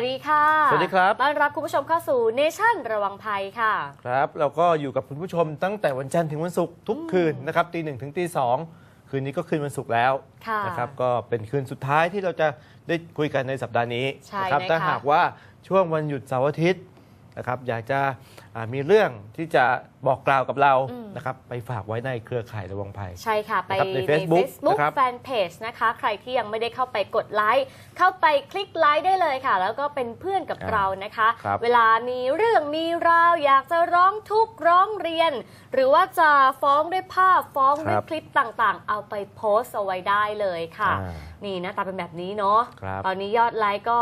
วัสดีค่ะ สวัสดีครับต้อนรับคุณผู้ชมเข้าสู่เนชั่นระวังภัยค่ะ ครับ เราก็อยู่กับคุณผู้ชมตั้งแต่วันจันทร์ถึงวันศุกร์ทุกคืนนะครับตีหนึ่งถึงตีสองคืนนี้ก็คืนวันศุกร์แล้วค่ะนะครับก็เป็นคืนสุดท้ายที่เราจะได้คุยกันในสัปดาห์นี้ใช่นะครันะคะถ้าหากว่าช่วงวันหยุดเสาร์อาทิตย์นะครับอยากจะอ่ามีเรื่องที่จะบอกกล่าวกับเราอืมนะครับไปฝากไว้ในเครือข่ายระวังภัย ใช่ค่ะ ไปนะครับในใน Facebook Facebook นะครับแฟนเพจนะคะ ใครที่ยังไม่ได้เข้าไปกดไลค์เข้าไปคลิกไลค์ได้เลยค่ะ แล้วก็เป็นเพื่อนกับอ่าเรานะคะครับเวลามีเรื่องมีราวอยากจะร้องทุกข์ร้องเรียน หรือว่าจะฟ้องด้วยภาพฟ้องด้วยคลิปต่างๆ เอาไปโพสต์เอาไว้ได้เลยค่ะอ่านี่หน้าตาเป็นแบบนี้เนาะครับตอนนี้ยอดไลค์ก็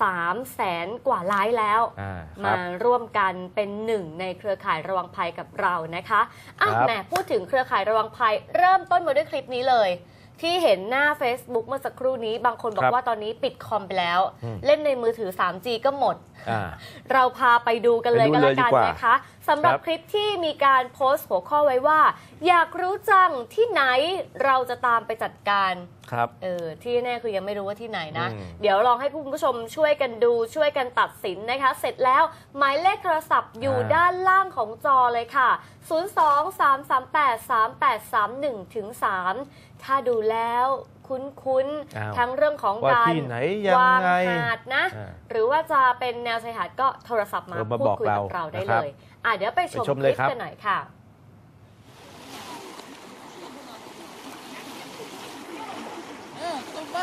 3 0 0แสนกว่าไลค์แล้วอ่าคมารับร่วมกันเป็นหนึ่งในเครือข่ายระวังภัยกับเรานะคะอะครับแหมพูดถึงเครือข่ายระวังภัย เริ่มต้นมาด้วยคลิปนี้เลย ที่เห็นหน้า Facebook เมื่อสักครู่นี้ บางคนบอครักบว่าตอนนี้ปิดคอมไปแล้ว อืม เล่นในมือถือ 3G ก็หมด อ่า เราพาไปดูกันเลยไปดูก็แล้วเลยดีกันกว่านะคะสำหรับครับคลิปที่มีการโพสต์หัวข้อไว้ว่า อยากรู้จังที่ไหนเราจะตามไปจัดการ ครับ เออที่แน่คือยังไม่รู้ว่าที่ไหนนะ อืม เดี๋ยวลองให้คุณผู้ชมช่วยกันดูช่วยกันตัดสินนะคะ เสร็จแล้วหมายเลขโทรศัพท์อยู่ด้านล่างของจอเลยค่ะ 023383831ถึง3 ถ้าดูแล้วคุ้นอ้าวๆทั้งเรื่องของว่าการที่ไหนยังวางไงหาดนะอ่าหรือว่าจะเป็นแนวชายหาดก็โทรศัพท์มาเออมาพูดบอกคุยกับเราเราได้นะคเลรับยอะเดี๋ยวไปชมไปชมคเลลิยปครับกันหน่อยค่ะเออตรงไป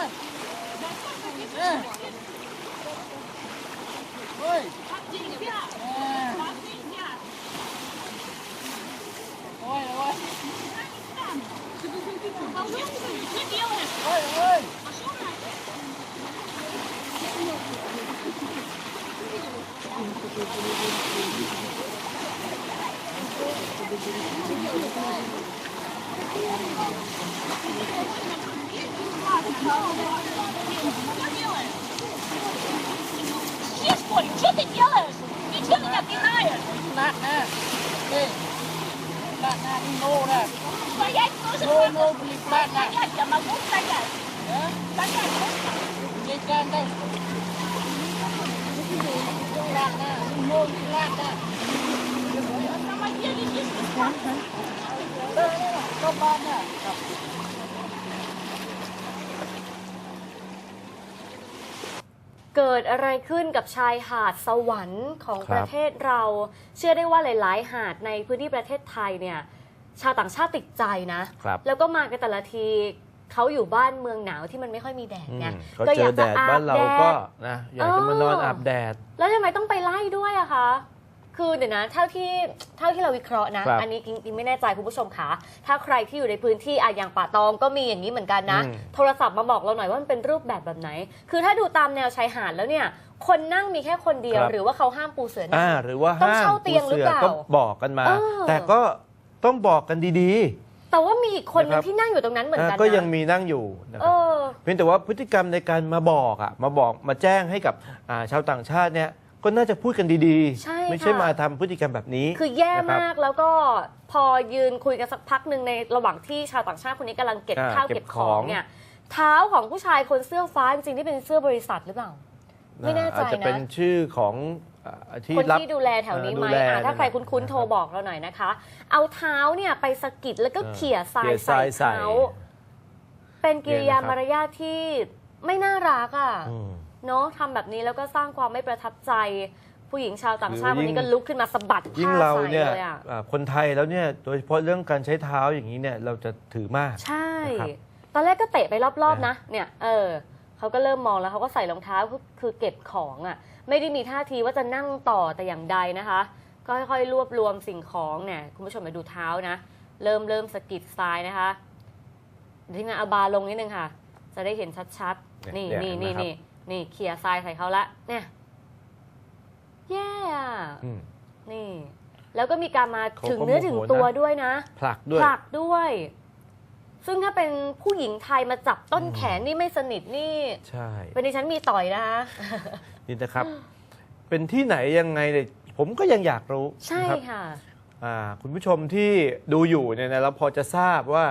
เออเฮ้ย что ты делаешь? Ты что меня пинаешь? bạn nè, đi nô nè. Nô nô blik bạn nè. Đi can đây. Bạn nè, nô blik bạn nè. Hãy subscribe cho kênh Ghiền Mì Gõ Để không bỏ lỡ những video hấp dẫn เกิดอะไรขึ้นกับชายหาดสวรรค์ของรประเทศเรา เชื่อได้ว่าหลาย ๆ หาดในพื้นที่ประเทศไทยเนี่ย ชาวต่างชาติติดใจนะแล้วก็มากันแต่ละทีเขาอยู่บ้านเมืองหนาวที่มันไม่ค่อยมีแดดไงก็าเจอแดดบ้านเราก็ด นะอยากจะมานอนอาบแดด แล้วทำไมต้องไปไล่ด้วยอะคะ คือเดี๋ยวนะเท่าที่เท่าที่เราวิเคราะห์นะ ครับอันนี้จริงๆไม่แน่ใจคุณผู้ชมคะถ้าใครที่อยู่ในพื้นที่อะอย่างป่าตองก็มีอย่างนี้เหมือนกันนะ อืม โทรศัพท์มาบอกเราหน่อยว่ามันเป็นรูปแบบแบบไหน คือถ้าดูตามแนวชายหาดแล้วเนี่ย คนนั่งมีแค่คนเดียว ครับ หรือว่าเขาห้ามปูเสือนั่อ่าง หรือว่าต้องห้ามเช่าเตียงหรือเปล่าก็บอกกันมา เออ แต่ก็ต้องบอกกันดีแต่ว่ามีอีกคนนึนะครังบที่นั่งอยู่ตรงนั้นๆเหมือนอ่ากันก็นะยังมีนั่งอยู่นะคเอรับอ เพียงแต่ว่าพฤติกรรมในการมาบอกอะมาบอกมาแจ้งให้กับอ่าชาวต่างชาติเนี่ย ก็น่าจะพูดกันดีใช่ไม่ใช่ค่ะ มาทำพฤติกรรมแบบนี้คือแย่นะครับ มากแล้วก็พอยืนคุยกันสักพักหนึ่งในระหว่างที่ชาวต่างชาติคนนี้กำลังเก็บอ่าข้าวเก็เก็บบขขอองง เนี่ยเท้าของผู้ชายคนเสื้อฟ้าจริงๆที่เป็นเสื้อบริษัทหรือเปล่า ไม่แน่ใจอาจจะเป็นนะชื่อของอ่าที่คนรับ ที่ดูแลแถวนี้ไหมดูแลอะถ้าใครนะครับคุ้นๆ โทรบอกเราหน่อยนะคะ เอาเท้าเนี่ยไปสะกิดแล้วก็เออเขี่ยทรายเขี่ยทใส่รายใส่เท้าเป็นกิริยาเนี่ยนะครับ มารยาทที่ไม่น่ารักอะ อืม เนาะทำแบบนี้แล้วก็สร้างความไม่ประทับใจ ผู้หญิงชาวต่างชาติหรืคอนยิ่นี้งก็ลุกขึ้นมาสะบัดยิ่งผ้าเราใส่เนี่ยเลยอะ อ่าคนไทยแล้วเนี่ยโดยเฉพาะเรื่องการใช้เท้าอย่างนี้เนี่ยเราจะถือมาก ใช่ นะครับตอนแรกก็เตะไปรอบๆนะนะเนี่ย เออ เขาก็เริ่มมองแล้วเขาก็ใส่รองเท้าคือคือเก็บของอะ ไม่ได้มีท่าทีว่าจะนั่งต่อแต่อย่างใดนะคะ ก็ค่อยๆรวบรวมสิ่งของเนี่ย คุณผู้ชมไปดูเท้านะ เริ่มเริ่มสะกิดทรายนะคะเดี๋ยวทีมงานเอาบาร์ลงนิดนึงค่ะ จะได้เห็นชัดๆ นี่เนี่ยนี่เห็นไหมนี่ครับ นี่ นี่เขี่ยทรายใส่เขาละเนี่ยแย่อะอืม นี่ แล้วก็มีการมาเขาก็ถึงเนื้อโมโหถึงตัวนะด้วยนะ ผลักด้วย ผลักด้วย ซึ่งถ้าเป็นผู้หญิงไทยมาจับต้นอืม แขนนี่ไม่สนิทนี่ ใช่เป็นดิฉันมีต่อยนะคะ นี่นะครับ เป็นที่ไหนยังไงเนี่ยผมก็ยังอยากรู้ใช่นะครับค่ะ อ่าคุณผู้ชมที่ดูอยู่เนี่ยนะเราพอจะทราบว่า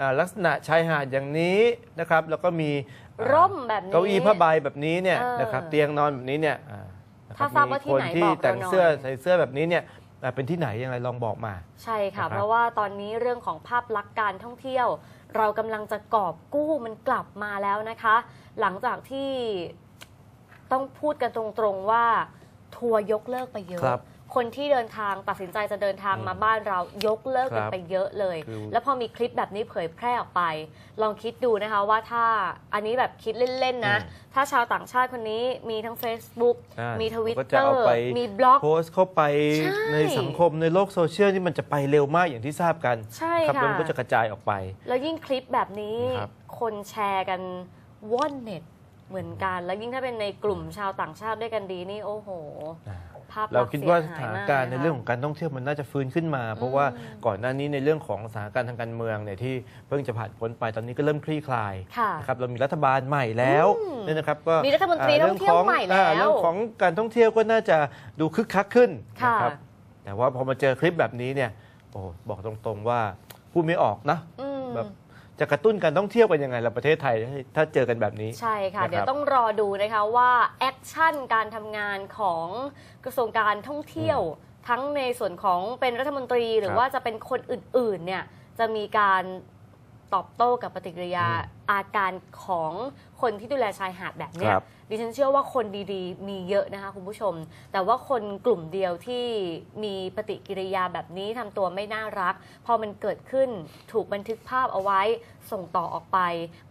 อ่าลักษณะชายหาดอย่างนี้นะครับ แล้วก็มี ร่มแบบนี้ เก้าอี้ผ้าใบแบบนี้เนี่ยเออนะครับเตียงนอนแบบนี้เนี่ยอ่านะคถ้าทราบว่าที่ไหนมีคนที่บอกเราแต่งเสื้อหน่อยใส่เสื้อแบบนี้เนี่ยอ่าเป็นที่ไหนยังไงลองบอกมา ใช่ค่ะนะครับเพราะว่าตอนนี้เรื่องของภาพลักษณ์การท่องเที่ยว เรากำลังจะกอบกู้มันกลับมาแล้วนะคะ หลังจากที่ต้องพูดกันตรงๆว่าทัวร์ยกเลิกไปเยอะ ครับคนที่เดินทางตัดสินใจจะเดินทางอืมมาบ้านเรายกเลิกกันครับไปเยอะเลยคือแล้วพอมีคลิปแบบนี้เผยแพร่ออกไป ลองคิดดูนะคะว่าถ้าอันนี้แบบคิดเล่นๆนะ ถ้าชาวต่างชาติคนนี้มีทั้ง Facebook อ่ามีทวิตก็เตจะอเอาร์ไปมีบล็อกโพสต์เข้าไปใช่ในสังคมในโลกโซเชียลที่มันจะไปเร็วมากอย่างที่ทราบกันใช่ครับค่ะแล้วมันก็จะกระจายออกไป แล้วยิ่งคลิปแบบนี้ครับคนแชร์กันว่อนเน็ตเหมือนกัน แล้วยิ่งถ้าเป็นในกลุ่มชาวต่างชาติด้วยกันดีนี่โอ้โหภาพเราลักษณ์คิดว่าสีสยหถานมการณ์ลในยเรื่องของการท่องเที่ยวมันน่าจะฟื้นขึ้นมา เพราะว่าก่อนหน้านี้ในเรื่องของสถานการณ์ทางการเมืองเนี่ยที่เพิ่งจะผ่านพ้นไปตอนนี้ก็เริ่มคลี่คลายค่ะนะครับเรามีรัฐบาลใหม่แล้วเนี่ยนะครับก็มีรัฐมนตรีอ่าท่องเที่ยวใหม่แล้วอ่าเรื่องของการท่องเที่ยวก็น่าจะดูคึกคักขึ้นค่ะนะครับแต่ว่าพอมาเจอคลิปแบบนี้เนี่ยโอ้บอกตรงๆว่าพูดไม่ออกนะอืมแบบ จะกระตุ้นการท่องเที่ยวกันยังไงเราประเทศไทยถ้าเจอกันแบบนี้ ใช่ค่ะนะครับเดี๋ยวต้องรอดูนะคะว่าแอคชั่นการทำงานของกระทรวงการท่องเที่ยว ทั้งในส่วนของเป็นรัฐมนตรีหรือครับว่าจะเป็นคนอื่นๆเนี่ยจะมีการ ตอบโต้กับปฏิกิริยาอืมอาการของคนที่ดูแลชายหาดแบบเนี้ยครับ ดิฉันเชื่อว่าคนดีๆ มีเยอะนะคะคุณผู้ชม แต่ว่าคนกลุ่มเดียวที่มีปฏิกิริยาแบบนี้ทำตัวไม่น่ารัก พอมันเกิดขึ้นถูกบันทึกภาพเอาไว้ส่งต่อออกไป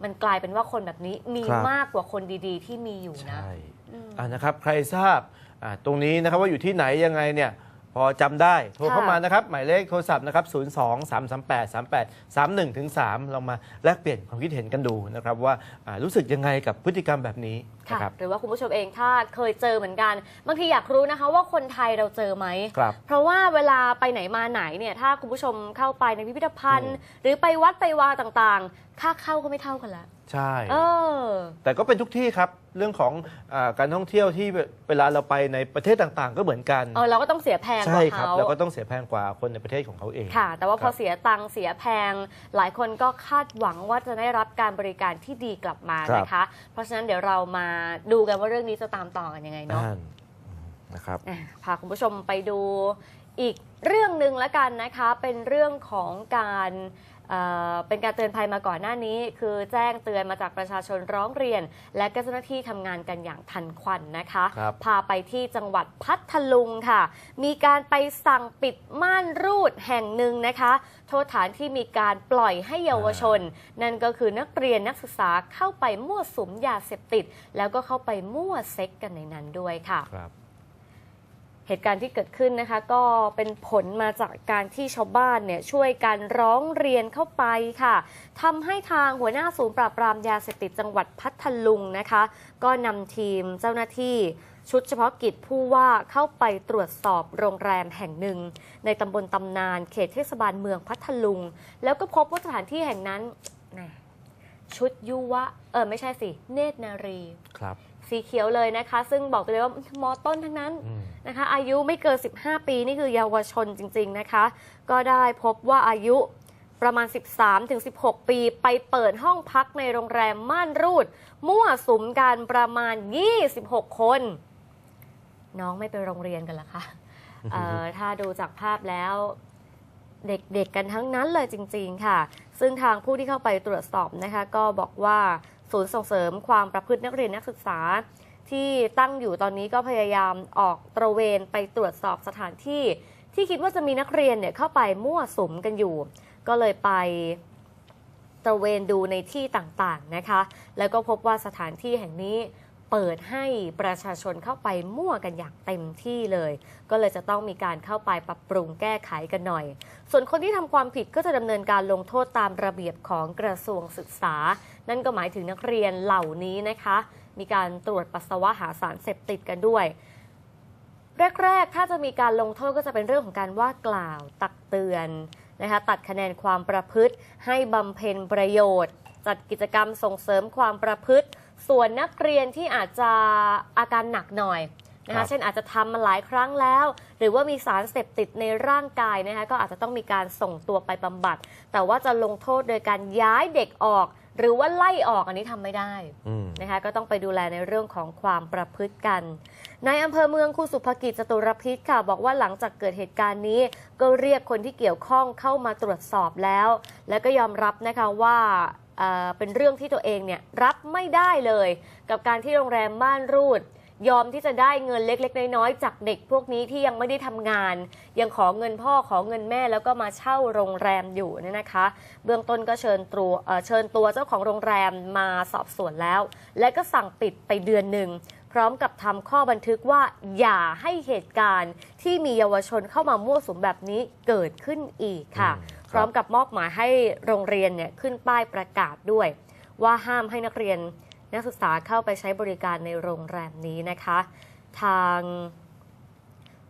มันกลายเป็นว่าคนแบบนี้มีครับ มากกว่าคนดีๆ ที่มีอยู่นะ ใช่อืมอ่านะครับ ใครทราบอ่าตรงนี้นะครับว่าอยู่ที่ไหนยังไงเนี่ยพ อจำได้ โทรค่ะเข้ามานะครับ หมายเลขโทรศัพท์นะครับ 0 2 3 3 8 3 8 3 1ถึง3เรามาแลกเปลี่ยนความคิดเห็นกันดูนะครับ ว่าอ่ารู้สึกยังไงกับพฤติกรรมแบบนี้ค่ะนะครับหรือว่าคุณผู้ชมเองถ้าเคยเจอเหมือนกัน บางทีอยากรู้นะคะว่าคนไทยเราเจอไหมครับเพราะว่าเวลาไปไหนมาไหนเนี่ยถ้าคุณผู้ชมเข้าไปในพิพิธภัณฑ์อืมหรือไปวัดไปวาต่างๆ ค่าเข้าก็ไม่เท่ากันละ ใช่ เออ แต่ก็เป็นทุกที่ครับ เรื่องของอาการท่องเที่ยวที่เวลาเราไปในประเทศต่างๆ ก็เหมือนกัน เออเราก็ต้องเสียแพงกใช่ว่าครับเขาแล้วก็ต้องเสียแพงกว่าคนในประเทศของเขาเองค่ะ แต่ว่าพครัอบเสียตังค์เสียแพง หลายคนก็คาดหวังว่าจะได้รับการบริการที่ดีกลับมาครับนะคะ เพราะฉะนั้นเดี๋ยวเรามาดูกันว่าเรื่องนี้จะตามต่อกันยังไงเนาะ นั่นนะครับ อะพาคุณผู้ชมไปดูอีกเรื่องหนึ่งแล้วกันนะคะ เป็นเรื่องของการ เอ่อเป็นการเตือนภัยมาก่อนหน้านี้ คือแจ้งเตือนมาจากประชาชนร้องเรียน และก็เจ้าหน้าที่ทำงานกันอย่างทันควันนะคะครับพาไปที่จังหวัดพัทลุงค่ะ มีการไปสั่งปิดม่านรูดแห่งหนึ่งนะคะ โทษฐานที่มีการปล่อยให้เยาวชน นั่นก็คือนักเรียนนักศึกษาเข้าไปมั่วสุมยาเสพติด แล้วก็เข้าไปมั่วเซ็กกันในนั้นด้วยค่ะครับ เหตุการณ์ที่เกิดขึ้นนะคะก็เป็นผลมาจากการที่ชาวบ้านเนี่ยช่วยกันร้องเรียนเข้าไปค่ะทำให้ทางหัวหน้าศูนย์ปราบปรามยาเสพติดจังหวัดพัทลุงนะคะ ก็นำทีมเจ้าหน้าที่ชุดเฉพาะกิจผู้ว่าเข้าไปตรวจสอบโรงแรมแห่งหนึ่ง ในตำบลตำนานเขตเทศบาลเมืองพัทลุง แล้วก็พบว่าสถานที่แห่งนั้นชุดยุวะเออไม่ใช่สิ เนตรนารีครับ สีเขียวเลยนะคะ ซึ่งบอกเลยว่ามอต้นทั้งนั้นอืมนะคะ อายุไม่เกิน 15 ปีนี่คือเยาวชนจริง ๆนะคะ ก็ได้พบว่าอายุประมาณ 13-16 ปี ไปเปิดห้องพักในโรงแรมม่านรูด มั่วสุมกันประมาณ 26 คน น้องไม่ไปโรงเรียนกันเหรอคะเอ่อถ้าดูจากภาพแล้วเด็กๆกันทั้งนั้นเลยจริง ๆ ค่ะ ซึ่งทางผู้ที่เข้าไปตรวจสอบนะคะ ก็บอกว่า ศูนย์ส่งเสริมความประพฤตินักเรียนนักศึกษา ที่ตั้งอยู่ตอนนี้ก็พยายามออกตระเวนไปตรวจสอบสถานที่ ที่คิดว่าจะมีนักเรียนเนี่ยเข้าไปมั่วสุมกันอยู่ ก็เลยไปตระเวนดูในที่ต่างๆนะคะ แล้วก็พบว่าสถานที่แห่งนี้ เปิดให้ประชาชนเข้าไปมั่วกันอย่างเต็มที่เลย ก็เลยจะต้องมีการเข้าไปปรับปรุงแก้ไขกันหน่อย ส่วนคนที่ทำความผิดก็จะดำเนินการลงโทษตามระเบียบของกระทรวงศึกษา นั่นก็หมายถึงนักเรียนเหล่านี้นะคะ มีการตรวจปัสสาวะหาสารเสพติดกันด้วยแรกๆ ถ้าจะมีการลงโทษก็จะเป็นเรื่องของการว่ากล่าวตักเตือนนะคะตัดคะแนนความประพฤติ ให้บำเพ็ญประโยชน์ จัดกิจกรรมส่งเสริมความประพฤติ ส่วนนักเรียนที่อาจจะอาการหนักหน่อยนะครัคะบ เช่นอาจจะทำมาหลายครั้งแล้ว หรือว่ามีสารเสพติดในร่างกายนะคะก็อาจจะต้องมีการส่งตัวไปบำบัด แต่ว่าจะลงโทษโดยการย้ายเด็กออก หรือว่าไล่ออกอันนี้ทำไม่ได้ อืม นะคะก็ต้องไปดูแลในเรื่องของความประพฤติกันนายอำเภอเมืองคุณสุภกิจจตุรพิษค่ะ บอกว่าหลังจากเกิดเหตุการณ์นี้ ก็เรียกคนที่เกี่ยวข้องเข้ามาตรวจสอบแล้ว และก็ยอมรับนะคะว่า เป็นเรื่องที่ตัวเองเนี่ยรับไม่ได้เลย กับการที่โรงแรมม่านรูด ยอมที่จะได้เงินเล็กๆ น้อยๆจากเด็กพวกนี้ที่ยังไม่ได้ทำงาน ยังขอเงินพ่อขอเงินแม่แล้วก็มาเช่าโรงแรมอยู่เนี่ยนะคะ เบื้องต้นก็เชิญตัวเชิญตัวเจ้าของโรงแรมมาสอบสวนแล้ว และก็สั่งปิดไปเดือนหนึ่ง พร้อมกับทำข้อบันทึกว่าอย่าให้เหตุการณ์ที่มีเยาวชนเข้ามามั่วสุมแบบนี้เกิดขึ้นอีกค่ะอืมครับพร้อมกับมอบหมายให้โรงเรียนเนี่ยขึ้นป้ายประกาศด้วย ว่าห้ามให้นักเรียนนักศึกษาเข้าไปใช้บริการในโรงแรมนี้นะคะ ทาง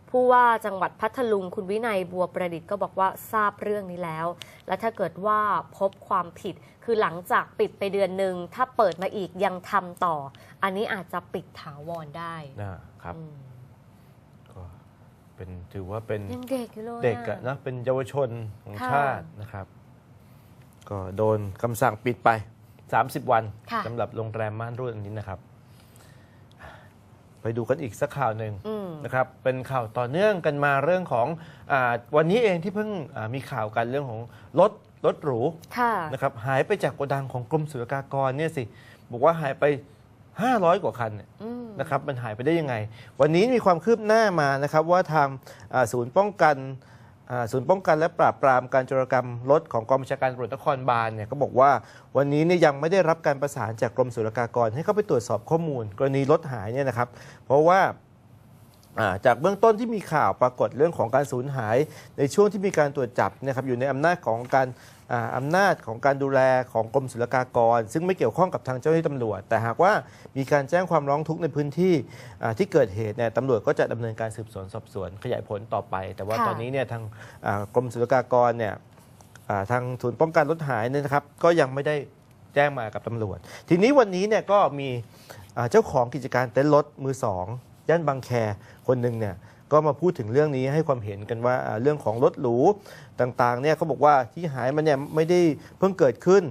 ผู้ว่าจังหวัดพัทลุงคุณวินัยบัวประดิษฐ์ก็บอกว่าทราบเรื่องนี้แล้ว และถ้าเกิดว่าพบความผิด คือหลังจากปิดไปเดือนหนึ่งถ้าเปิดมาอีกยังทำต่อ อันนี้อาจจะปิดถาวรได้นะครับอืมก็เป็นถือว่าเป็นยังเด็กอยู่เลยเด็กอะนะเป็นเยาวชนของค่ะชาตินะครับ ก็โดนคำสั่งปิดไป 30 วันค่ะสำหรับโรงแรมม่านรูดอันนี้นะครับ ไปดูกันอีกสักข่าวหนึ่งอืมนะครับเป็นข่าวต่อเนื่องกันมาเรื่องของอาวันนี้เองที่เพิ่งอ่ามีข่าวกันเรื่องของรถรถหรูค่ะนะครับหายไปจากโกดังของกรมศุลกากรเนี่ยสิบอกว่าหายไป 500 กว่าคันเนี่ยอืมนะครับมันหายไปได้ยังไง วันนี้มีความคืบหน้ามานะครับว่าทางอ่าศูนย์ป้องกันอ่า ศูนย์ป้องกันและปราบปรามการจรกรรมรถของกองบัญชาการตำรวจนครบาลเนี่ยก็บอกว่าวันนี้เนี่ยยังไม่ได้รับการประสานจากกรมศุลกากรให้เข้าไปตรวจสอบข้อมูล กรณีรถหายเนี่ยนะครับ เพราะว่า จากเบื้องต้นที่มีข่าวปรากฏเรื่องของการสูญหาย ในช่วงที่มีการตรวจจับเนะครับอยู่ในอำนาจของการอ่าอำนาจของการดูแลของกรมศุลกากร ซึ่งไม่เกี่ยวข้องกับทางเจ้าหน้าที่ตำรวจ แต่หากว่ามีการแจ้งความร้องทุกข์ในพื้นที่อ่าที่เกิดเหตุเนี่ยตำรวจก็จะดำเนินการสืบสวนสอบสวนขยายผลต่อไป แต่ว่าค่ะตอนนี้เนี่ยทางอ่ากรมศุลกากรเนี่ยอ่าทางศูนย์ป้องกันรถหายเนี่ยนะครับก็ยังไม่ได้แจ้งมากับตำรวจ ทีนี้วันนี้เนี่ยก็มีอ่าเจ้าของกิจการเต็นท์รถมือสอง ย่านบางแคคนหนึ่งเนี่ยก็มาพูดถึงเรื่องนี้ให้ความเห็นกันว่าอ่าเรื่องของรถหรูต่างๆเนี่ยเขาบอกว่าที่หายมันเนี่ยไม่ได้เพิ่งเกิดขึ้น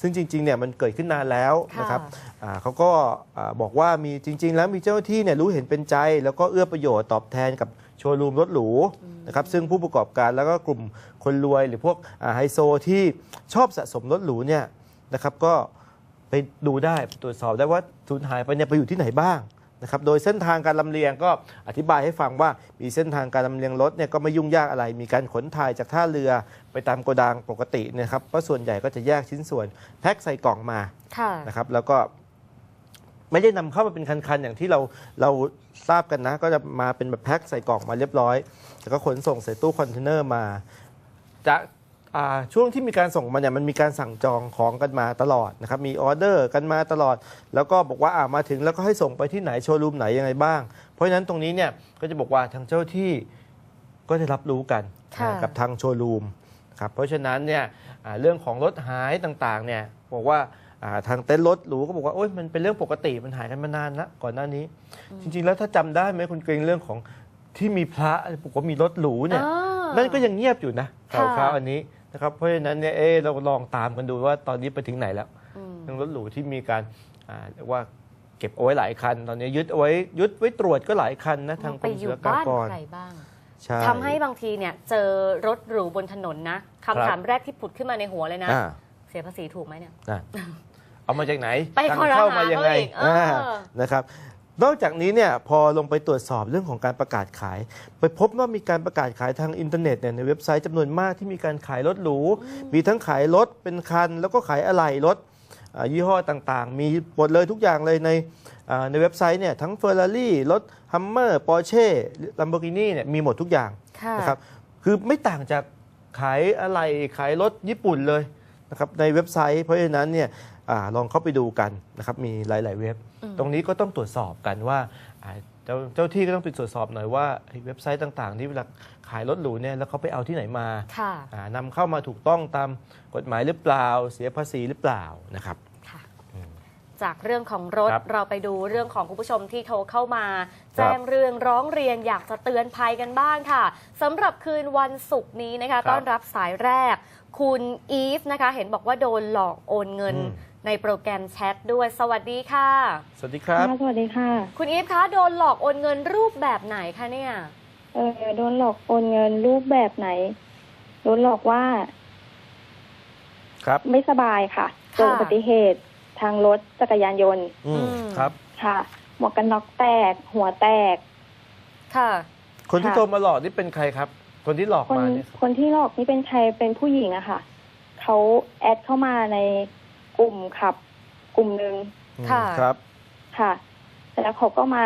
ซึ่งจริงๆเนี่ยมันเกิดขึ้นนานแล้วค่ะนะครับอ่าเขาก็อ่าบอกว่ามีจริง ๆ แล้วมีเจ้าหน้าที่เนี่ยรู้เห็นเป็นใจ แล้วก็เอื้อประโยชน์ตอบแทนกับโชว์รูมรถหรูนะครับซึ่งผู้ประกอบการแล้วก็กลุ่มคนรวยหรือพวกอ่าไฮโซที่ชอบสะสมรถหรูเนี่ยนะครับก็ไปดูได้ตรวจสอบได้ว่าสูญหายไปเนี่ยไปอยู่ที่ไหนบ้าง นะครับโดยเส้นทางการลำเลียงก็อธิบายให้ฟังว่ามีเส้นทางการลำเลียงรถเนี่ยก็ไม่ยุ่งยากอะไร มีการขนถ่ายจากท่าเรือไปตามโกดังปกติเนะครับเพราะส่วนใหญ่ก็จะแยกชิ้นส่วนแพ็คใส่กล่องมาค่ะนะครับแล้วก็ไม่ได้นำเข้ามาเป็นคันๆ อย่างที่เราเราทราบกันนะ ก็จะมาเป็นแบบแพ็คใส่กล่องมาเรียบร้อย แล้วก็ขนส่งใส่ตู้คอนเทนเนอร์มาจะอ่า ช่วงที่มีการส่งมาเนี่ยมันมีการสั่งจองของกันมาตลอดนะครับมีออเดอร์กันมาตลอด แล้วก็บอกว่าอ่ามาถึงแล้วก็ให้ส่งไปที่ไหนโชว์รูมไหนยังไงบ้าง เพราะฉะนั้นตรงนี้เนี่ยก็จะบอกว่าทางเจ้าที่ก็จะรับรู้กันค่ะกับทางโชว์รูมครับเพราะฉะนั้นเนี่ยอ่าเรื่องของรถหายต่างๆเนี่ยบอกว่าอ่าทางเต็นท์รถหรูก็บอกว่าโอ๊ยมันเป็นเรื่องปกติมันหายกันมานานละก่อนหน้านี้ จริง ๆ แล้วถ้าจำได้ไหมคุณเกรงเรื่องของที่มีพระบอกว่ามีรถหรูเนี่ยอ่านั่นก็ยังเงียบอยู่นะข่าวค่ะคราวอันนี้ นะครับเพราะฉะนั้นเนี่ยเอ๊ะเราลองตามกันดูว่าตอนนี้ไปถึงไหนแล้วอืมเรื่องรถหรูที่มีการอ่าเรียกว่าเก็บเอาไว้หลายคัน ตอนนี้ยึดเอาไว้ยึดไว้ตรวจก็หลายคันนะทางกไปรมอศุยู่ลกาบ้านกรใครบ้างใช่ทำให้บางทีเนี่ยเจอรถหรูบนถนนนะคำถามแรกที่ผุดขึ้นมาในหัวเลยนะอ่าเสียภาษีถูกไหมเนี่ยอะเอามาจากไหนไปทางคอรหาเข้ามายังไงเขาอีกเอออ่านะครับ นอกจากนี้เนี่ยพอลงไปตรวจสอบเรื่องของการประกาศขาย ไปพบว่ามีการประกาศขายทางอินเทอร์เน็ตเนี่ยในเว็บไซต์จำนวนมากที่มีการขายรถหรู มีทั้งขายรถเป็นคัน แล้วก็ขายอะไหล่รถอ่ายี่ห้อต่างๆ มีหมดเลยทุกอย่างเลยในอ่าในเว็บไซต์เนี่ยทั้งเฟอร์รารี่รถฮัมเมอร์ปอร์เช่ลัมโบกินีเนี่ยมีหมดทุกอย่างค่ะ นะครับคือไม่ต่างจากขายอะไรขายรถญี่ปุ่นเลยนะครับในเว็บไซต์ เพราะฉะนั้นเนี่ย อาลองเข้าไปดูกันนะครับมีหลาย ๆ เว็บอืมตรงนี้ก็ต้องตรวจสอบกันว่าอ่าเจ้าเจ้าที่ก็ต้องไปตรวจสอบหน่อยว่าไอ้เว็บไซต์ต่างๆ ที่เวลาขายรถหรูเนี่ยแล้วเขาไปเอาที่ไหนมาค่ะอ่านำเข้ามาถูกต้องตามกฎหมายหรือเปล่า เสียภาษีหรือเปล่านะครับค่ะจากเรื่องของรถครับเราไปดูเรื่องของคุณผู้ชมที่โทรเข้ามา แจ้งเรื่องร้องเรียนอยากจะเตือนภัยกันบ้างค่ะสำหรับคืนวันศุกร์นี้นะคะครับต้อนรับสายแรก คุณอีฟนะคะ เห็นบอกว่าโดนหลอกโอนเงินอืม ในโปรแกรมแชทด้วย สวัสดีค่ะ สวัสดีครับ ค่ะสวัสดีค่ะ คุณอีฟคะโดนหลอกโอนเงินรูปแบบไหนคะเนี่ย เออโดนหลอกโอนเงินรูปแบบไหน โดนหลอกว่าครับ ไม่สบายค่ะค่ะเกิดอุบัติเหตุทางรถจักรยานยนต์อืมอืม ครับ ค่ะ หมวกกันน็อกแตก หัวแตก ค่ะ คนที่ค่ะ โทรมาหลอกนี่เป็นใครครับ คนที่หลอกคนมาเนี่ยคนที่หลอกนี่เป็นใครเป็นผู้หญิงอะค่ะเขาแอดเข้ามาใน กลุ่มขับ กลุ่มหนึ่งอืมค่ะ ครับ ค่ะแต่แล้วเขาก็มา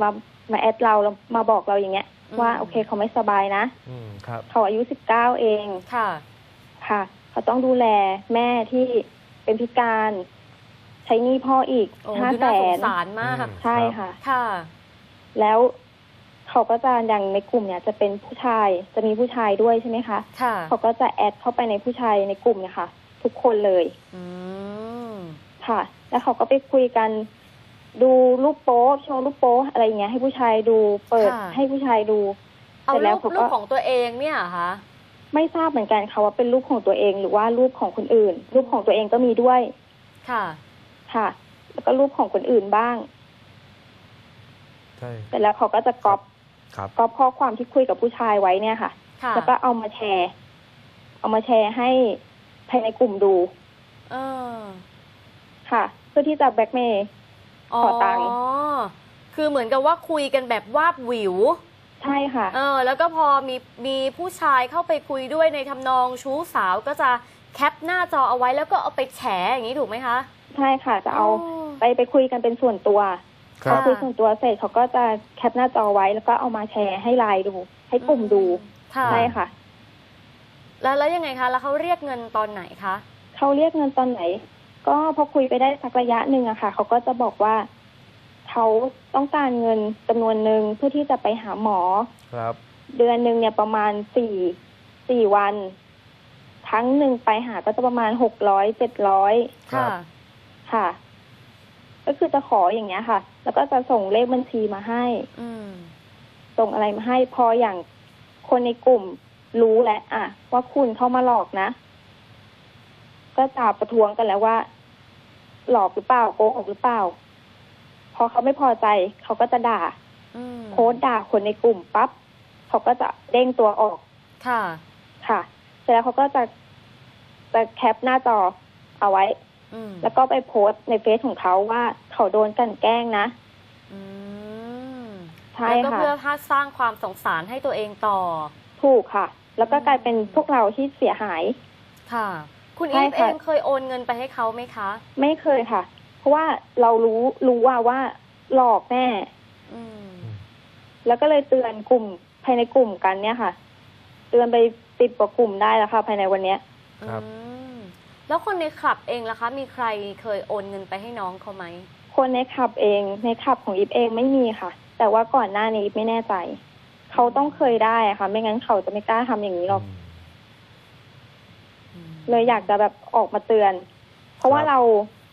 มามาแอดเราแล้วมาบอกเราอย่างเงี้ย อืม ว่าโอเคเขาไม่สบายนะอืมครับ เขาอายุสิบเก้าเองค่ะ ค่ะ เขาต้องดูแลแม่ที่เป็นพิการ ใช้หนี้พ่ออีกโอ้ห้าดูแสน่าสงนสารมาก อืม ใช่ค่ะ ค่ะ แล้วเขาก็จะอย่างในกลุ่มเนี่ย จะเป็นผู้ชายจะมีผู้ชายด้วยใช่ไหมคะ ค่ะ เขาก็จะแอดเข้าไปในผู้ชายในกลุ่มเนี่ยค่ะ ทุกคนเลย อืม ค่ะ แล้วเขาก็ไปคุยกัน ดูรูปโป๊โชว์รูปโป๊อะไรอย่างเงี้ย ให้ผู้ชายดูเปิดค่ะ ให้ผู้ชายดูเอาเสร็จรูแล้วปเขารูก็ปของตัวเองเนี่ยเหรอคะไม่ทราบเหมือนกันค่ะว่าเป็นรูปของตัวเองหรือว่ารูปของคนอื่น รูปของตัวเองก็มีด้วยค่ะ ค่ะ แล้วก็รูปของคนอื่นบ้าง ใช่เสร็จแล้วเขาก็จะก๊อปครับ ก๊อปข้อความที่คุยกับผู้ชายไว้เนี่ยค่ะ ค่ะแล้วก็เอามาแชร์ เอามาแชร์ให้ภายในกลุ่มดู เออ ค่ะ เพื่อที่จะแบล็กเมย์ขอตังค์อ๋อคือเหมือนกับว่าคุยกันแบบวาบหวิว ใช่ค่ะ เออ แล้วก็พอมีมีผู้ชายเข้าไปคุยด้วยในทำนองชู้สาวก็จะแคปหน้าจอเอาไว้แล้วก็เอาไปแฉอย่างนี้ถูกไหมคะ ใช่ค่ะ จะเอาอ๋อไปไปคุยกันเป็นส่วนตัวครัพอบคุยส่วนตัวเสร็จเขาก็จะแคปหน้าจอไว้แล้วก็เอามาแชร์ให้ไลน์ดู ให้กลุ่มดูค่ะใช่ค่ะ แล้วแล้วยังไงคะ แล้วเขาเรียกเงินตอนไหนคะเขาเรียกเงินตอนไหน ก็พอคุยไปได้สักระยะหนึ่งอะค่ะ เขาก็จะบอกว่าเขาต้องการเงินจำนวนหนึ่งเพื่อที่จะไปหาหมอ ครับ เดือนหนึ่งเนี่ยประมาณสี่สี่วัน ครั้งหนึ่งไปหาก็จะประมาณหกร้อยเจ็ดร้อยครับค่ะ ก็คือจะขออย่างเงี้ยค่ะ แล้วก็จะส่งเลขบัญชีมาให้ อืม ส่งอะไรมาให้พออย่างคนในกลุ่มรู้แล้วอะว่าคุณเข้ามาหลอกนะ ก็จะประท้วงกันแล้วว่า หลอกหรือเปล่าโกหกหรือเปล่า พอเขาไม่พอใจเขาก็จะด่าอืมโพสต์ด่าคนในกลุ่มปั๊บเขาก็จะเด้งตัวออก ค่ะ ค่ะ เสร็จแล้วเขาก็จะจะแคปหน้าจอเอาไว้อืมแล้วก็ไปโพสต์ในเฟซของเขาว่าเขาโดนกลันแกล้งนะอืมใช่แล้วก็ค่ะเพื่อให้สร้างความสงสารให้ตัวเองต่อ ถูกค่ะ แล้วก็กลายเป็นพวกเราที่เสียหาย ค่ะ คุณใช่อีฟเอค่ะงเคยโอนเงินไปให้เขาไหมคะ ไม่เคยค่ะ เพราะว่าเรารู้รู้ว่าว่าหลอกแน่อืมแล้วก็เลยเตือนกลุ่มภายในกลุ่มกันเนี่ยค่ะ เตือนไปติดกว่ากลุ่มได้แล้วค่ะ ภายในวันเนี้ยครับอืมแล้วคนในคลับเองล่ะคะ มีใครเคยโอนเงินไปให้น้องเขาไหมคนในขับเองในขับของอีฟเองไม่มีค่ะ แต่ว่าก่อนหน้านี้อีฟไม่แน่ใจ เขาต้องเคยได้อะค่ะ ไม่งั้นเขาจะไม่กล้าทำอย่างนี้หรอก เลยอยากจะแบบออกมาเตือน เพราะว่าครับเรา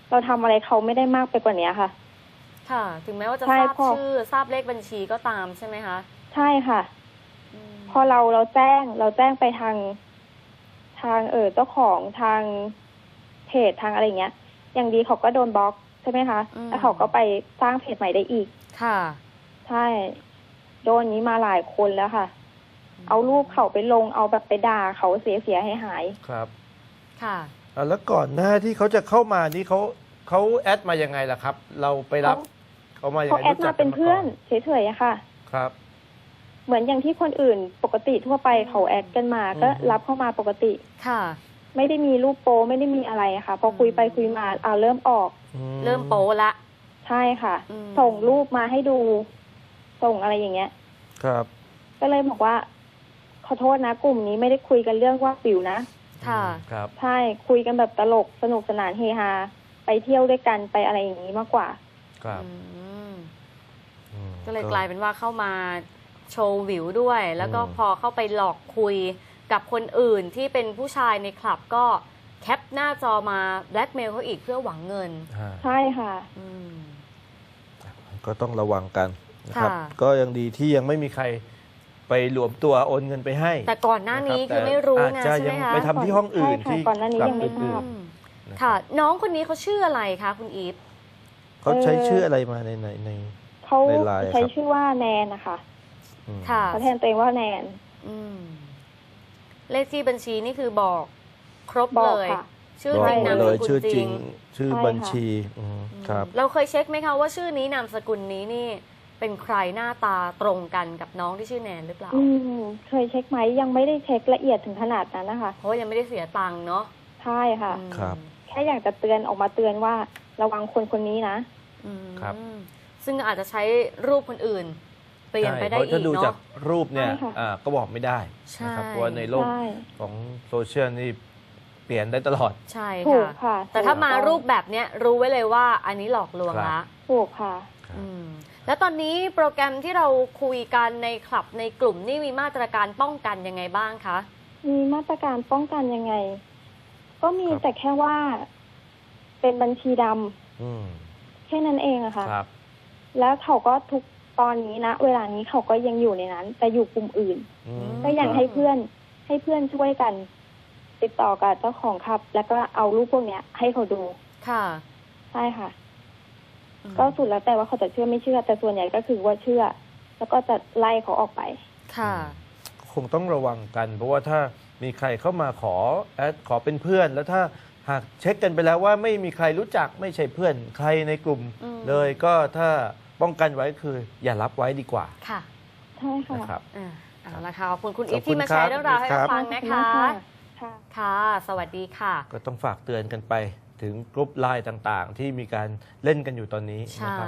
เราทำอะไรเขาไม่ได้มากไปกว่านี้ค่ะ ค่ะ ถึงแม้ว่าจะใช่ทราบพอชื่อทราบเลขบัญชีก็ตามใช่ไหมคะ ใช่ค่ะมพอเราเราแจ้งเราแจ้งไปทางทางเออเจ้าของทางเพจทางอะไรอย่างเงี้ย อย่างดีเขาก็โดนบล็อกใช่ไหมคะแล้วเขาก็ไปสร้างเพจใหม่ได้อีก ค่ะ ใช่ โดนนี้มาหลายคนแล้วค่ะ เอารูปเขาไปลงเอาแบบไปด่าเขาเสียเสียหายหาย ครับ ค่ะ อะแล้วก่อนหน้าที่เขาจะเข้ามานี่เขาเขาแอดมายังไงล่ะครับ เราไปรับเขามายังเขาไงแอดรู้จัมากเป็นกัเพื่อนก่เฉยๆอะค่ะ ครับ เหมือนอย่างที่คนอื่นปกติทั่วไปเขาแอดกันมาก็อืม รับเข้ามาปกติ ค่ะ ไม่ได้มีรูปโปไม่ได้มีอะไรอะค่ะ พอคุยไปคุยมาเอาเริ่มออก อืเริ่มโป๊ละ ใช่ค่ะ อืม ส่งรูปมาให้ดู ส่งอะไรอย่างเงี้ย ครับ ก็เลยบอกว่า ขอโทษนะ กลุ่มนี้ไม่ได้คุยกันเรื่องว่าปิวนะ ค่ะ ครับ ใช่คุยกันแบบตลกสนุกสนานเฮฮาไปเที่ยวด้วยกันไปอะไรอย่างนี้มากกว่า ครับ อืมอืม ก็เลยกลายเป็นว่าเข้ามาโชว์วิวด้วย แล้วก็อืม พอเข้าไปหลอกคุยกับคนอื่นที่เป็นผู้ชายในคลับก็แคปหน้าจอมาแบล็กเมลเขาอีกเพื่อหวังเงิน ฮะใช่ค่ะ อืม ก็ต้องระวังกันนะครับ ค่ะ ก็ยังดีที่ยังไม่มีใคร ไปหลวมตัวโอนเงินไปให้แต่ก่อนหน้านี้ะรับคือไม่รู้แต่ไงอาจจะใช่ไหมยังคะ ไปทำที่ห้องอื่นใช่ค่ะที่ก่อนหน้านี้กลับยังไม่ทราบ อื่นอืมๆนะค่ะ น้องคนนี้เขาชื่ออะไรคะคุณอีฟเขาใช้เอ่อชื่ออะไรมาในในใน เขาในไลน์ใช้ครับชื่อว่าแนนนะคะอืมค่ะเขาแทนตัวเองว่าแนนอืมเลขที่บัญชีนี่คือบอกครบบอกเลย ค่ะ ชื่อบอกจริงหมนาดมเลสยกุชื่อลจจริริงงชื่อใช่บัญค่ะ ชีอืมครับ เราเคยเช็คไหมคะว่าชื่อนี้นามสกุลนี้นี่ เป็นใครหน้าตาตรงกันกับน้องที่ชื่อแนนหรือเปล่า อืมเคยเช็คไหมยังไม่ได้เช็คละเอียดถึงขนาดนั้นนะคะ เพราะว่ายังไม่ได้เสียตังค์เนาะใช่ค่ะ อืมครับ แค่อยากจะเตือนออกมาเตือนว่าระวังคนคนนี้นะ อืมครับ ซึ่งอาจจะใช้รูปคนอื่น เปลี่ยนไปได้ใช่เพราะอีถ้ากดูจากเนาะรูปเนี่ยใช่ค่ะ อ่าก็บอกไม่ได้ใช่นะครับเพราะว่าในโลกใช่ของโซเชียลนี่เปลี่ยนได้ตลอด ใช่ถูกค่ะค่ะแต่ถ้ามาถูกต้องรูปแบบเนี้ยรู้ไว้เลยว่าอันนี้หลอกลวงครับละถูกค่ะอืม แล้วตอนนี้โปรแกรมที่เราคุยกันในคลับในกลุ่มนี่มีมาตรการป้องกันยังไงบ้างคะ มีมาตรการป้องกันยังไง ก็มีครับแต่แค่ว่าเป็นบัญชีดำอืมแค่นั้นเองอะค่ะครับ แล้วเขาก็ทุกตอนนี้นะเวลานี้เขาก็ยังอยู่ในนั้น แต่อยู่กลุ่มอื่นอืมก็ยังครับให้เพื่อนให้เพื่อนช่วยกัน ติดต่อกับเจ้าของครับ แล้วก็เอารูปพวกเนี้ย ให้เขาดู ค่ะ ใช่ค่ะอืม ก็สุดแล้วแต่ว่าเขาจะเชื่อไม่เชื่อ แต่ส่วนใหญ่ก็คือว่าเชื่อ แล้วก็จะไล่เขาออกไป ค่ะ คงต้องระวังกัน เพราะว่าถ้ามีใครเข้ามาขอแอดขอเป็นเพื่อน แล้วถ้าหากเช็คกันไปแล้วว่าไม่มีใครรู้จักไม่ใช่เพื่อน ใครในกลุ่มอืมเลยก็ถ้าป้องกันไว้คือ อย่ารับไว้ดีกว่า ค่ะใช่ค่ะนะครับอ่าเอาละค่ะขอบคุณคุณขอีอบฟคุณที่มาครัแชบร์เรื่องราวให้ครัเราบฟังนะคะค่ะค่ะ สวัสดีค่ะ ก็ต้องฝากเตือนกันไป ถึงกลุ่มไลน์ต่างๆ ที่มีการเล่นกันอยู่ตอนนี้ใช่นะครับ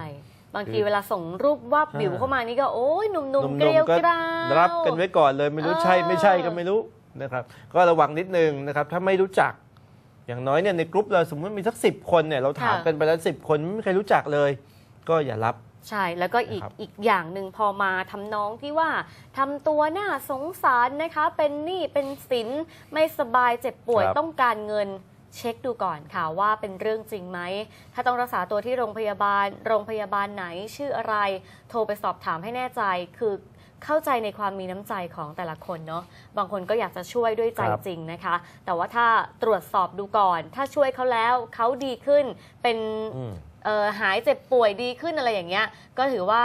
บางทีเวลาส่งรูปวาบวิวใช่เข้ามานี่ก็โอ้ยหนุ่มหๆเกลียวก็กราวรับกันไว้ก่อนเลยไม่รู้ใช่เออไม่ใช่ก็ไม่รู้นะครับ ก็ระวังนิดนึงนะครับ ถ้าไม่รู้จัก อย่างน้อยเนี่ยในกลุ่มเราสมมติมีสักสิบคนเนี่ยเราถามกันไปแล้วสิบคนไม่มีใครรู้จักเลย ก็อย่ารับ ใช่แล้วก็อีกนะครับอีกอย่างหนึ่งพอมาทำนองที่ว่าทำตัวน่าสงสารนะคะ เป็นหนี้เป็นสินไม่สบายเจ็บป่วยครับ ต้องการเงิน เช็คดูก่อนค่ะว่าเป็นเรื่องจริงไหม ถ้าต้องรักษาตัวที่โรงพยาบาล โรงพยาบาลไหนชื่ออะไร โทรไปสอบถามให้แน่ใจ คือเข้าใจในความมีน้ำใจของแต่ละคนเนาะ บางคนก็อยากจะช่วยด้วยใจครับ จริงนะคะ แต่ว่าถ้าตรวจสอบดูก่อน ถ้าช่วยเขาแล้วเขาดีขึ้น เป็นอืม เอ่อหายเจ็บป่วยดีขึ้นอะไรอย่างเงี้ย ก็ถือว่า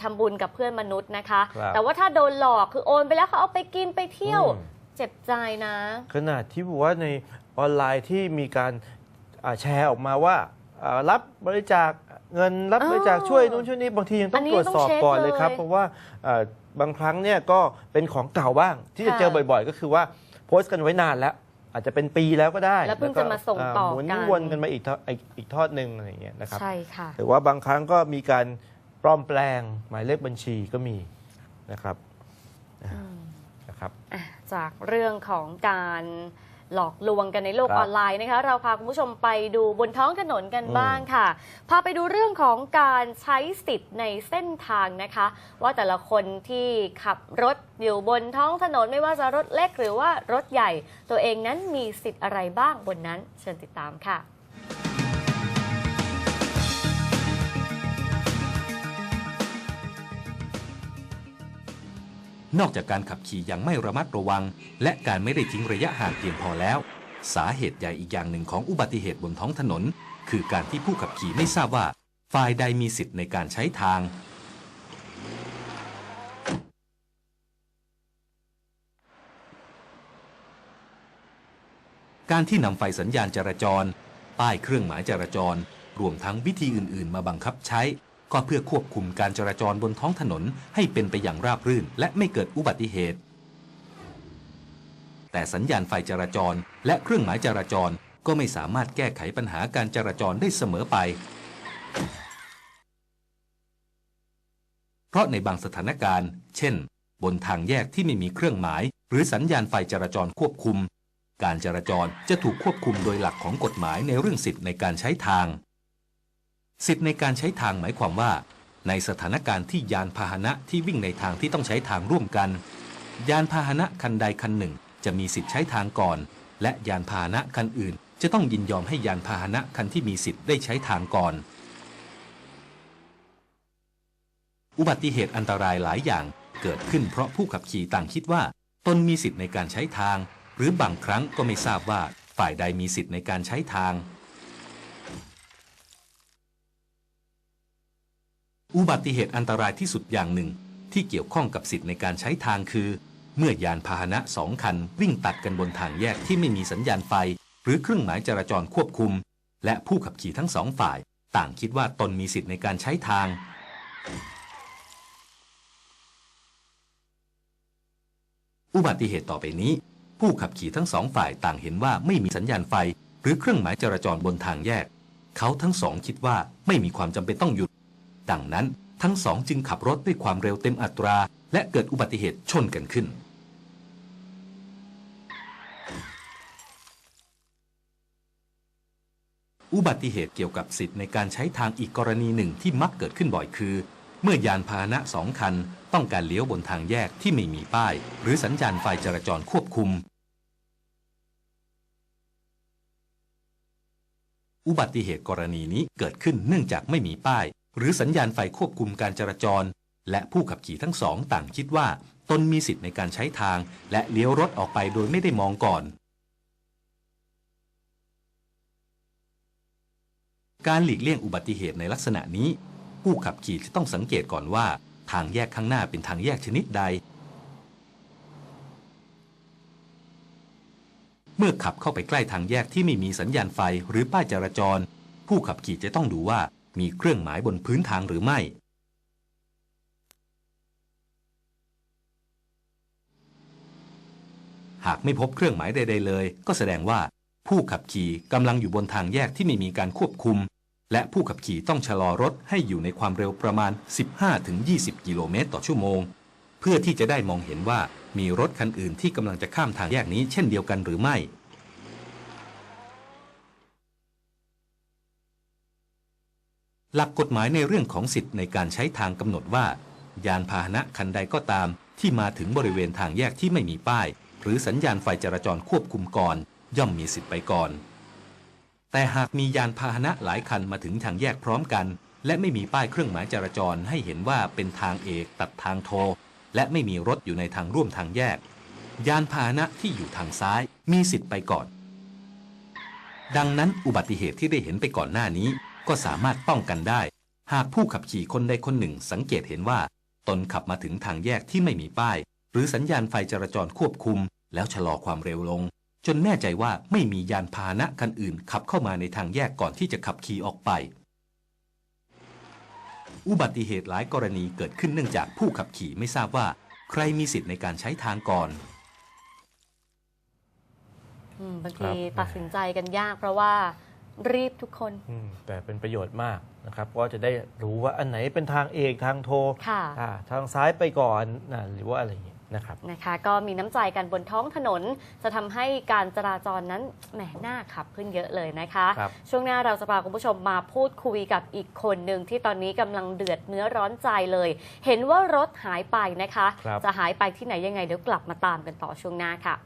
ทำบุญกับเพื่อนมนุษย์นะคะ ครับ แต่ว่าถ้าโดนหลอกคือโอนไปแล้วเขาเอาไปกินไปเที่ยว อืม เจ็บใจนะ ขนาดที่บอกว่าใน ออนไลน์ที่มีการอ่าแชร์ออกมาว่าอ่ารับบริจาคเงินรับอ๋อบริจาคช่วยนู้นช่วยนี้บางทียังต้อัอนงนี้ตรวจสอบต้องเช็คก่อนเลยครับเลยเพราะว่าอ่าบางครั้งเนี่ยก็เป็นของเก่าบ้าง ที่จะค่ะเจอบ่อยๆ ก็คือว่าโพสต์กันไว้นานแล้วอาจจะเป็นปีแล้วก็ได้ แล้วเพิ่งก็จะมาส่งต่อหมุนกันวนกันมาอีกทอดอีกอีกทอดหนึ่งอะไรอย่างเงี้ยนะครับใช่ค่ะหรือว่าบางครั้งก็มีการปลอมแปลงหมายเลขบัญชีก็มีนะครับนะครับอะจากเรื่องของการ หลอกลวงกันในโลกครับ ออนไลน์นะคะ เราพาคุณผู้ชมไปดูบนท้องถนนกันอืมบ้างค่ะ พาไปดูเรื่องของการใช้สิทธิ์ในเส้นทางนะคะ ว่าแต่ละคนที่ขับรถอยู่บนท้องถนนไม่ว่าจะรถเล็กหรือว่ารถใหญ่ ตัวเองนั้นมีสิทธิ์อะไรบ้างบนนั้น เชิญติดตามค่ะ นอกจากการขับขี่อย่างไม่ระมัดระวัง และการไม่ได้ทิ้งระยะห่างเพียงพอแล้ว สาเหตุใหญ่อีกอย่างหนึ่งของอุบัติเหตุบนท้องถนน คือการที่ผู้ขับขี่ไม่ทราบว่าฝ่ายใดมีสิทธิ์ในการใช้ทาง การที่นำไฟสัญญาณจราจร ป้ายเครื่องหมายจราจร รวมทั้งวิธีอื่น ๆ มาบังคับใช้ ก็เพื่อควบคุมการจราจรบนท้องถนนให้เป็นไปอย่างราบรื่น และไม่เกิดอุบัติเหตุ แต่สัญญาณไฟจราจร และเครื่องหมายจราจรก็ไม่สามารถแก้ไขปัญหาการจราจรได้เสมอไป เพราะในบางสถานการณ์ เช่น บนทางแยกที่ไม่มีเครื่องหมาย หรือสัญญาณไฟจราจรควบคุม การจราจรจะถูกควบคุมโดยหลักของกฎหมายในเรื่องสิทธิ์ในการใช้ทาง สิทธิ์ในการใช้ทางหมายความว่า ในสถานการณ์ที่ยานพาหนะที่วิ่งในทางที่ต้องใช้ทางร่วมกัน ยานพาหนะคันใดคันหนึ่ง จะมีสิทธิ์ใช้ทางก่อน และยานพาหนะคันอื่น จะต้องยินยอมให้ยานพาหนะคันที่มีสิทธิ์ได้ใช้ทางก่อน อุบัติเหตุอันตรายหลายอย่างเกิดขึ้นเพราะผู้ขับขี่ต่างคิดว่า ตนมีสิทธิ์ในการใช้ทาง หรือบางครั้งก็ไม่ทราบว่าฝ่ายใดมีสิทธิ์ในการใช้ทาง อุบัติเหตุอันตรายที่สุดอย่างหนึ่ง ที่เกี่ยวข้องกับสิทธิ์ในการใช้ทางคือ เมื่อยานพาหนะสองคันวิ่งตัดกันบนทางแยกที่ไม่มีสัญญาณไฟ หรือเครื่องหมายจราจรควบคุม และผู้ขับขี่ทั้งสองฝ่าย ต่างคิดว่าตนมีสิทธิ์ในการใช้ทาง อุบัติเหตุต่อไปนี้ ผู้ขับขี่ทั้งสองฝ่ายต่างเห็นว่าไม่มีสัญญาณไฟ หรือเครื่องหมายจราจรบนทางแยก เขาทั้งสองคิดว่าไม่มีความจำเป็นต้องหยุด ดังนั้นทั้งสองจึงขับรถด้วยความเร็วเต็มอัตรา และเกิดอุบัติเหตุชนกันขึ้น อุบัติเหตุเกี่ยวกับสิทธิ์ในการใช้ทางอีกกรณีหนึ่งที่มักเกิดขึ้นบ่อยคือ เมื่อยานพาหนะสองคัน ต้องการเลี้ยวบนทางแยกที่ไม่มีป้าย หรือสัญญาณไฟจราจรควบคุมอุบัติเหตุกรณีนี้เกิดขึ้นเนื่องจากไม่มีป้าย หรือสัญญาณไฟควบคุมการจราจร และผู้ขับขี่ทั้งสองต่างคิดว่า ตนมีสิทธิ์ในการใช้ทาง และเลี้ยวรถออกไปโดยไม่ได้มองก่อน การหลีกเลี่ยงอุบัติเหตุในลักษณะนี้ ผู้ขับขี่จะต้องสังเกตก่อนว่า ทางแยกข้างหน้าเป็นทางแยกชนิดใด เมื่อขับเข้าไปใกล้ทางแยกที่ไม่มีสัญญาณไฟหรือป้ายจราจร ผู้ขับขี่จะต้องดูว่า มีเครื่องหมายบนพื้นทางหรือไม่ หากไม่พบเครื่องหมายใด ๆ เลย ก็แสดงว่าผู้ขับขี่กำลังอยู่บนทางแยกที่ไม่มีการควบคุม และผู้ขับขี่ต้องชะลอรถให้อยู่ในความเร็วประมาณ 15-20 กิโลเมตรต่อชั่วโมง เพื่อที่จะได้มองเห็นว่ามีรถคันอื่นที่กำลังจะข้ามทางแยกนี้เช่นเดียวกันหรือไม่ หลักกฎหมายในเรื่องของสิทธิ์ในการใช้ทางกำหนดว่า ยานพาหนะคันใดก็ตาม ที่มาถึงบริเวณทางแยกที่ไม่มีป้าย หรือสัญญาณไฟจราจรควบคุมก่อน ย่อมมีสิทธิ์ไปก่อน แต่หากมียานพาหนะหลายคันมาถึงทางแยกพร้อมกัน และไม่มีป้ายเครื่องหมายจราจรให้เห็นว่าเป็นทางเอกตัดทางโท และไม่มีรถอยู่ในทางร่วมทางแยก ยานพาหนะที่อยู่ทางซ้ายมีสิทธิ์ไปก่อน ดังนั้นอุบัติเหตุที่ได้เห็นไปก่อนหน้านี้ ก็สามารถป้องกันได้ หากผู้ขับขี่คนใดคนหนึ่งสังเกตเห็นว่า ตนขับมาถึงทางแยกที่ไม่มีป้าย หรือสัญญาณไฟจราจรควบคุม แล้วชะลอความเร็วลง จนแน่ใจว่าไม่มียานพาหนะคันอื่น ขับเข้ามาในทางแยกก่อนที่จะขับขี่ออกไป อุบัติเหตุหลายกรณีเกิดขึ้นเนื่องจากผู้ขับขี่ไม่ทราบว่า ใครมีสิทธิ์ในการใช้ทางก่อนอืมบางครัทีบตัดสินใจกันยากเพราะว่า รีบทุกคน อืมแต่เป็นประโยชน์มากนะครับ ก็จะได้รู้ว่าอันไหนเป็นทางเอกทางโทค่ะ อ่าทางซ้ายไปก่อนนะหรือว่าอะไรอย่างเงี้ยนะครับ นะคะก็มีน้ำใจกันบนท้องถนน จะทำให้การจราจรนั้นแหมน่าขับขึ้นเยอะเลยนะคะ ครับ ช่วงหน้าเราจะพาคุณผู้ชมมาพูดคุยกับอีกคนหนึ่งที่ตอนนี้กำลังเดือดเนื้อร้อนใจเลย เห็นว่ารถหายไปนะคะ ครับ จะหายไปที่ไหนยังไงเดี๋ยวกลับมาตามกันต่อช่วงหน้าค่ะ